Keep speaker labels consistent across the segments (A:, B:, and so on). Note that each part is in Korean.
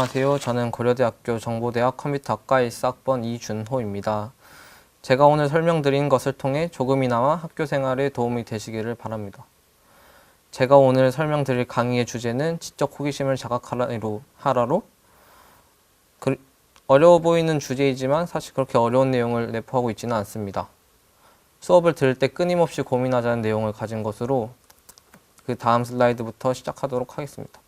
A: 안녕하세요. 저는 고려대학교 정보대학 컴퓨터학과 1사학번 이준호입니다. 제가 오늘 설명드린 것을 통해 조금이나마 학교 생활에 도움이 되시기를 바랍니다. 제가 오늘 설명드릴 강의의 주제는 지적 호기심을 자각하라로 하라로 그, 어려워 보이는 주제이지만 사실 그렇게 어려운 내용을 내포하고 있지는 않습니다. 수업을 들을 때 끊임없이 고민하자는 내용을 가진 것으로 그 다음 슬라이드부터 시작하도록 하겠습니다.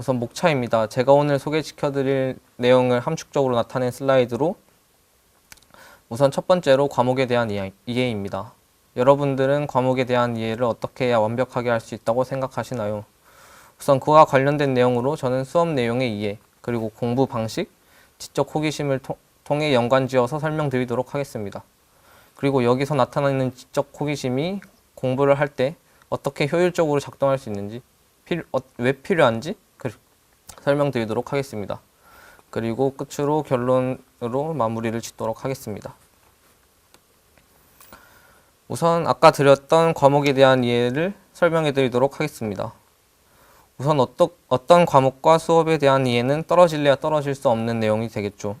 A: 우선 목차입니다. 제가 오늘 소개시켜드릴 내용을 함축적으로 나타낸 슬라이드로 우선 첫 번째로 과목에 대한 이해, 이해입니다. 여러분들은 과목에 대한 이해를 어떻게 해야 완벽하게 할 수 있다고 생각하시나요? 우선 그와 관련된 내용으로 저는 수업 내용의 이해, 그리고 공부 방식, 지적 호기심을 통, 통해 연관지어서 설명드리도록 하겠습니다. 그리고 여기서 나타나는 지적 호기심이 공부를 할 때 어떻게 효율적으로 작동할 수 있는지, 필, 어, 왜 필요한지 그, 설명드리도록 하겠습니다. 그리고 끝으로 결론으로 마무리를 짓도록 하겠습니다. 우선 아까 드렸던 과목에 대한 이해를 설명해 드리도록 하겠습니다. 우선 어떠, 어떤 과목과 수업에 대한 이해는 떨어질래야 떨어질 수 없는 내용이 되겠죠.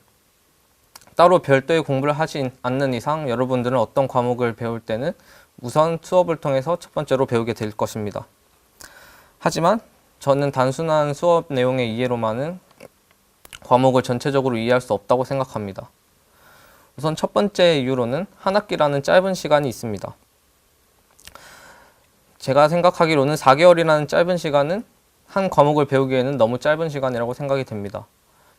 A: 따로 별도의 공부를 하지 않는 이상 여러분들은 어떤 과목을 배울 때는 우선 수업을 통해서 첫 번째로 배우게 될 것입니다. 하지만 저는 단순한 수업 내용의 이해로만은 과목을 전체적으로 이해할 수 없다고 생각합니다. 우선 첫 번째 이유로는 한 학기라는 짧은 시간이 있습니다. 제가 생각하기로는 4개월이라는 짧은 시간은 한 과목을 배우기에는 너무 짧은 시간이라고 생각이 됩니다.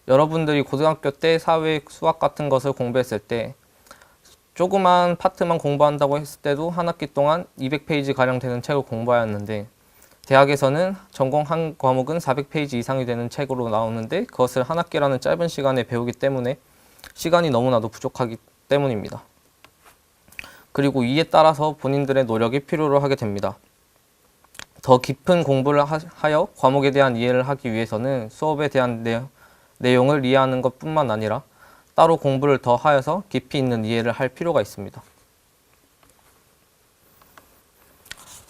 A: 여러분들이 고등학교 때 사회, 수학 같은 것을 공부했을 때 조그만 파트만 공부한다고 했을 때도 한 학기 동안 200페이지 가량 되는 책을 공부하였는데 대학에서는 전공 한 과목은 400페이지 이상이 되는 책으로 나오는데 그것을 한 학기라는 짧은 시간에 배우기 때문에 시간이 너무나도 부족하기 때문입니다. 그리고 이에 따라서 본인들의 노력이 필요로 하게 됩니다. 더 깊은 공부를 하여 과목에 대한 이해를 하기 위해서는 수업에 대한 내, 내용을 이해하는 것 뿐만 아니라 따로 공부를 더 하여서 깊이 있는 이해를 할 필요가 있습니다.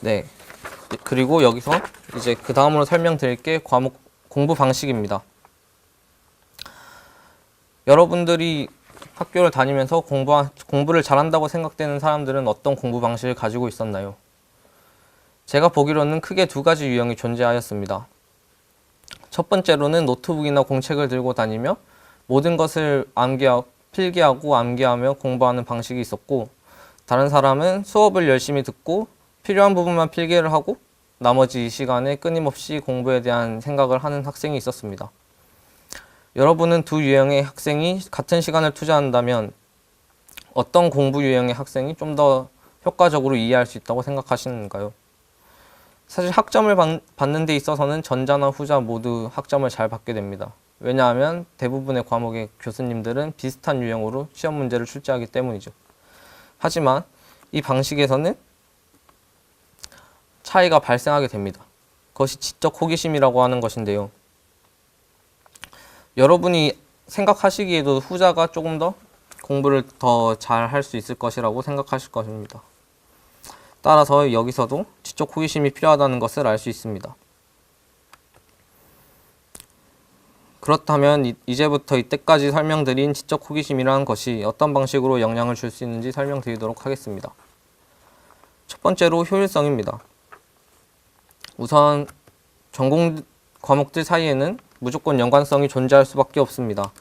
A: 네. 그리고 여기서 이제 그 다음으로 설명드릴 게 과목 공부 방식입니다. 여러분들이 학교를 다니면서 공부, 공부를 잘한다고 생각되는 사람들은 어떤 공부 방식을 가지고 있었나요? 제가 보기로는 크게 두 가지 유형이 존재하였습니다. 첫 번째로는 노트북이나 공책을 들고 다니며 모든 것을 암기하고 필기하고 암기하며 공부하는 방식이 있었고 다른 사람은 수업을 열심히 듣고 필요한 부분만 필기를 하고 나머지 시간에 끊임없이 공부에 대한 생각을 하는 학생이 있었습니다. 여러분은 두 유형의 학생이 같은 시간을 투자한다면 어떤 공부 유형의 학생이 좀 더 효과적으로 이해할 수 있다고 생각하시는가요? 사실 학점을 받는 데 있어서는 전자나 후자 모두 학점을 잘 받게 됩니다. 왜냐하면 대부분의 과목의 교수님들은 비슷한 유형으로 시험 문제를 출제하기 때문이죠. 하지만 이 방식에서는 차이가 발생하게 됩니다. 그것이 지적 호기심이라고 하는 것인데요. 여러분이 생각하시기에도 후자가 조금 더 공부를 더 잘 할 수 있을 것이라고 생각하실 것입니다. 따라서 여기서도 지적 호기심이 필요하다는 것을 알 수 있습니다. 그렇다면 이제부터 이때까지 설명드린 지적 호기심이라는 것이 어떤 방식으로 영향을 줄 수 있는지 설명드리도록 하겠습니다. 첫 번째로 효율성입니다. 우선 전공 과목들 사이에는 무조건 연관성이 존재할 수밖에 없습니다.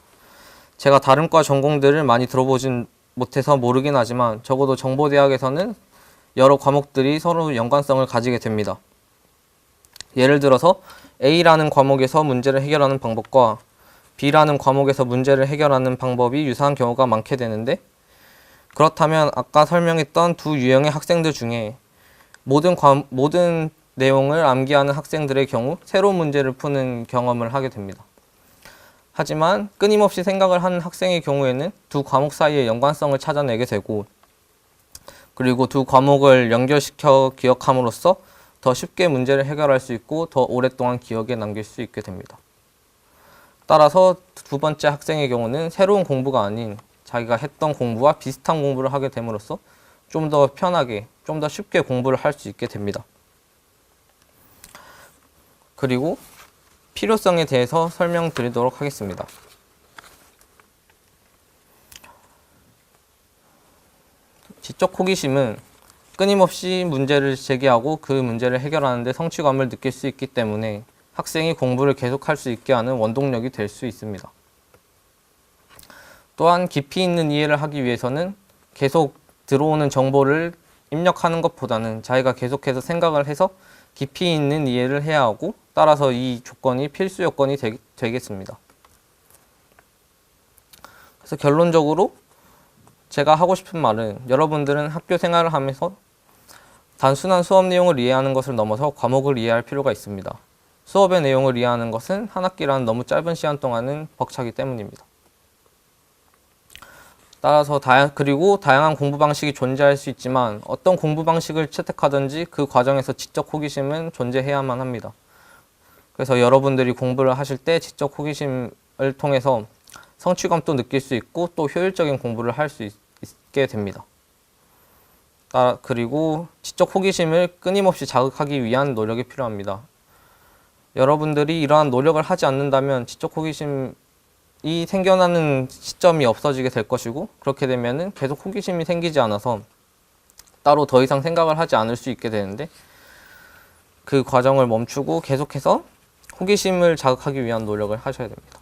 A: 제가 다른 과 전공들을 많이 들어보진 못해서 모르긴 하지만 적어도 정보대학에서는 여러 과목들이 서로 연관성을 가지게 됩니다. 예를 들어서 A라는 과목에서 문제를 해결하는 방법과 B라는 과목에서 문제를 해결하는 방법이 유사한 경우가 많게 되는데 그렇다면 아까 설명했던 두 유형의 학생들 중에 모든 과, 모든 내용을 암기하는 학생들의 경우 새로운 문제를 푸는 경험을 하게 됩니다. 하지만 끊임없이 생각을 하는 학생의 경우에는 두 과목 사이의 연관성을 찾아내게 되고 그리고 두 과목을 연결시켜 기억함으로써 더 쉽게 문제를 해결할 수 있고 더 오랫동안 기억에 남길 수 있게 됩니다. 따라서 두 번째 학생의 경우는 새로운 공부가 아닌 자기가 했던 공부와 비슷한 공부를 하게 됨으로써 좀 더 편하게, 좀 더 쉽게 공부를 할 수 있게 됩니다. 그리고 필요성에 대해서 설명드리도록 하겠습니다. 지적 호기심은 끊임없이 문제를 제기하고 그 문제를 해결하는데 성취감을 느낄 수 있기 때문에 학생이 공부를 계속할 수 있게 하는 원동력이 될 수 있습니다. 또한 깊이 있는 이해를 하기 위해서는 계속 들어오는 정보를 입력하는 것보다는 자기가 계속해서 생각을 해서 깊이 있는 이해를 해야 하고 따라서 이 조건이 필수 요건이 되, 되겠습니다. 그래서 결론적으로 제가 하고 싶은 말은 여러분들은 학교 생활을 하면서 단순한 수업 내용을 이해하는 것을 넘어서 과목을 이해할 필요가 있습니다. 수업의 내용을 이해하는 것은 한 학기라는 너무 짧은 시간 동안은 벅차기 때문입니다. 따라서 다양 그리고 다양한 공부 방식이 존재할 수 있지만 어떤 공부 방식을 채택하든지 그 과정에서 지적 호기심은 존재해야만 합니다. 그래서 여러분들이 공부를 하실 때 지적 호기심을 통해서 성취감도 느낄 수 있고 또 효율적인 공부를 할 수 있게 됩니다. 따라 그리고 지적 호기심을 끊임없이 자극하기 위한 노력이 필요합니다. 여러분들이 이러한 노력을 하지 않는다면 지적 호기심 이 생겨나는 시점이 없어지게 될 것이고 그렇게 되면은 계속 호기심이 생기지 않아서 따로 더 이상 생각을 하지 않을 수 있게 되는데 그 과정을 멈추고 계속해서 호기심을 자극하기 위한 노력을 하셔야 됩니다.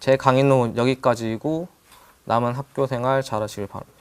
A: 제 강의는 여기까지이고 남은 학교 생활 잘하시길 바랍니다.